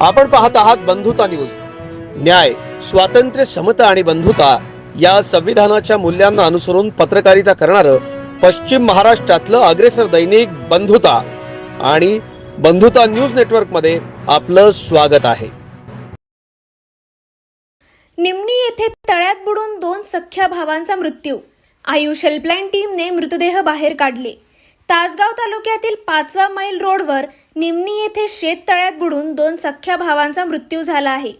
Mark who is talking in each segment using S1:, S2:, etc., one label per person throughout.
S1: आपण पाहत आहात बंधुता न्यूज. न्याय स्वातंत्र्य समता आणि बंधुता या संविधानाच्या मूल्यांना अनुसरून पत्रकारिता करणारं पश्चिम महाराष्ट्रातलं अग्रेसर दैनिक बंधुता आणि बंधुता न्यूज नेटवर्कमध्ये आपलं स्वागत आहे.
S2: निमणी येथे तळ्यात बुडून दोन सख्ख्या भावांचा मृत्यू. आयुष हेल्पलाईन टीमने मृतदेह बाहेर काढले. तासगाव तालुक्यातील पाचवा मैल रोडवर निमणी येथे शेत तळ्यात बुडून दोन सख्ख्या भावांचा मृत्यू झाला आहे.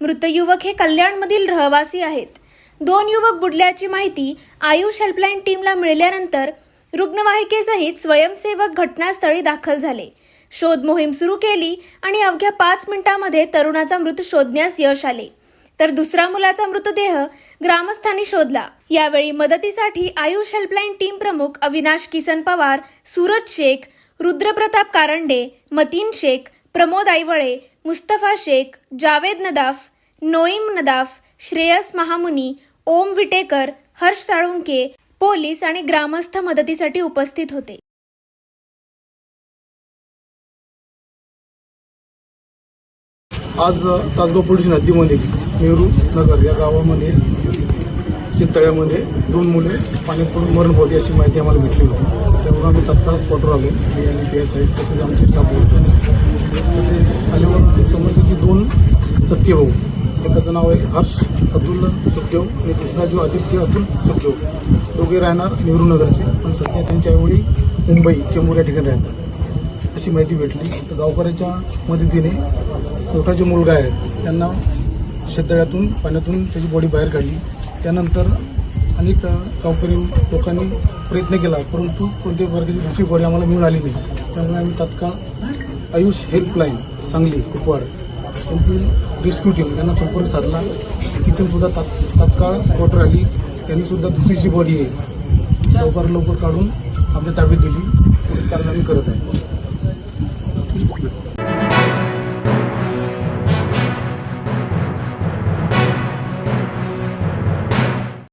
S2: मृत युवक हे कल्याणमधील रहवासी आहेत. दोन युवक बुडल्याची माहिती आयुष हेल्पलाईन टीमला मिळाल्यानंतर रुग्णवाहिकेसहित स्वयंसेवक घटनास्थळी दाखल झाले. शोध मोहीम सुरू केली आणि अवघ्या पाच मिनिटांमध्ये तरुणाचा मृत शोधण्यास यश आले. तर दुसरा मुलाचा मृतदेह ग्रामस्थांनी शोधला. यावेळी मदतीसाठी आयुष हेल्पलाईन टीम प्रमुख अविनाश किसन पवार सूरज शेख रुद्रप्रताप कारंडे मतीन शेख प्रमोद आईवळे मुस्तफा शेख जावेद नदाफ नोईम नदाफ श्रेयस महामुनी ओम विटेकर हर्ष साळुंके पोलीस आणि ग्रामस्थ मदतीसाठी उपस्थित होते.
S3: आज तासगाव पोलीस नदीमध्ये नेहरू नगर या गावामध्ये शेततळ्यामध्ये दोन मुले पाण्यात पडून मरण पावली अशी माहिती आम्हाला भेटली होती. त्यामुळे आम्ही तत्काळ स्पॉटवर आलो. मी आणि पी एस आय तसेच आमचे स्टाफ होते. आल्यावर समजलं की दोन सत्य भाऊ एकाचं नाव आहे हर्ष अब्दुल सुखदेव आणि दुसरा जो आदित्य अतुल सुखदेव. दोघे राहणार नेहरू नगरचे पण सध्या त्यांच्या आईवडील मुंबई चेंबूर या ठिकाणी राहतात. अशी माहिती भेटली. तर गावकऱ्याच्या मदतीने मोठा जो मुलगा आहे त्यांना शेततळ्यातून पाण्यातून त्याची बॉडी बाहेर काढली. त्यानंतर अनेक गावकरी लोकांनी प्रयत्न केला परंतु कोणत्याही प्रकारची दुसरी बॉडी आम्हाला मिळून आली नाही. त्यामुळे आम्ही तात्काळ आयुष हेल्पलाईन सांगली कुपवाड यांतील रेस्क्यू टीम यांना संपर्क साधला. तिथून सुद्धा तात तात्काळ स्पॉटर आली त्यांनी सुद्धा दुसरी जी बॉडी आहे. लवकर लवकर काढून आपल्या ताब्यात दिली. पुढील कारण आम्ही करत आहे.